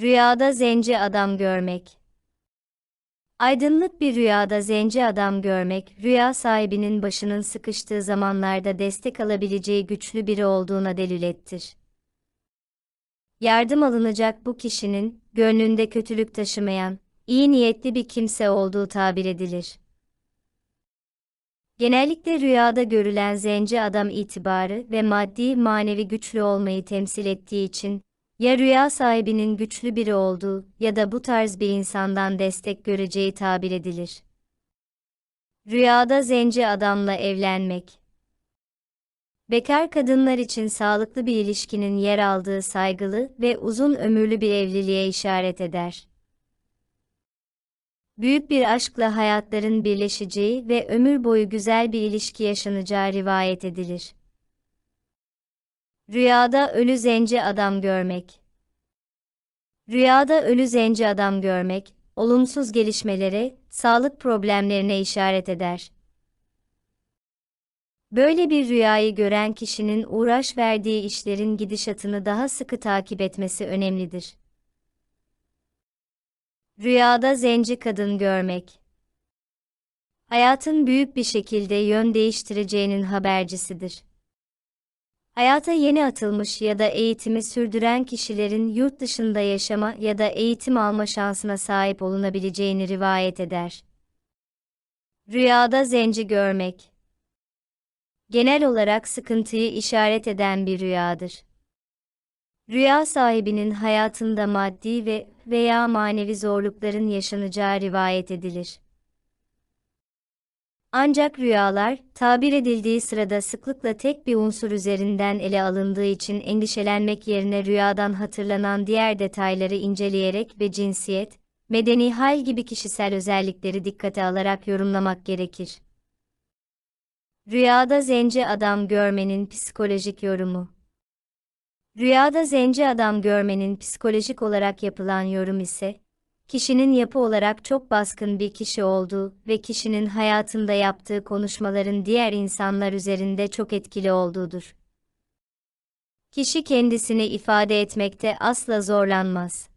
Rüyada zenci adam görmek. Aydınlık bir rüyada zenci adam görmek, rüya sahibinin başının sıkıştığı zamanlarda destek alabileceği güçlü biri olduğuna delilettir. Yardım alınacak bu kişinin, gönlünde kötülük taşımayan, iyi niyetli bir kimse olduğu tabir edilir. Genellikle rüyada görülen zenci adam itibarı ve maddi manevi güçlü olmayı temsil ettiği için, ya rüya sahibinin güçlü biri olduğu ya da bu tarz bir insandan destek göreceği tabir edilir. Rüyada zenci adamla evlenmek Bekar kadınlar için sağlıklı bir ilişkinin yer aldığı saygılı ve uzun ömürlü bir evliliğe işaret eder. Büyük bir aşkla hayatların birleşeceği ve ömür boyu güzel bir ilişki yaşanacağı rivayet edilir. Rüyada ölü zenci adam görmek. Rüyada ölü zenci adam görmek, olumsuz gelişmelere, sağlık problemlerine işaret eder. Böyle bir rüyayı gören kişinin uğraş verdiği işlerin gidişatını daha sıkı takip etmesi önemlidir. Rüyada zenci kadın görmek. Hayatın büyük bir şekilde yön değiştireceğinin habercisidir. Hayata yeni atılmış ya da eğitimi sürdüren kişilerin yurt dışında yaşama ya da eğitim alma şansına sahip olunabileceğini rivayet eder. Rüyada zenci görmek genel olarak sıkıntıyı işaret eden bir rüyadır. Rüya sahibinin hayatında maddi ve veya manevi zorlukların yaşanacağı rivayet edilir. Ancak rüyalar, tabir edildiği sırada sıklıkla tek bir unsur üzerinden ele alındığı için endişelenmek yerine rüyadan hatırlanan diğer detayları inceleyerek ve cinsiyet, medeni hal gibi kişisel özellikleri dikkate alarak yorumlamak gerekir. Rüyada zenci adam görmenin psikolojik yorumu Rüyada zenci adam görmenin psikolojik olarak yapılan yorum ise, kişinin yapı olarak çok baskın bir kişi olduğu ve kişinin hayatında yaptığı konuşmaların diğer insanlar üzerinde çok etkili olduğudur. Kişi kendisini ifade etmekte asla zorlanmaz.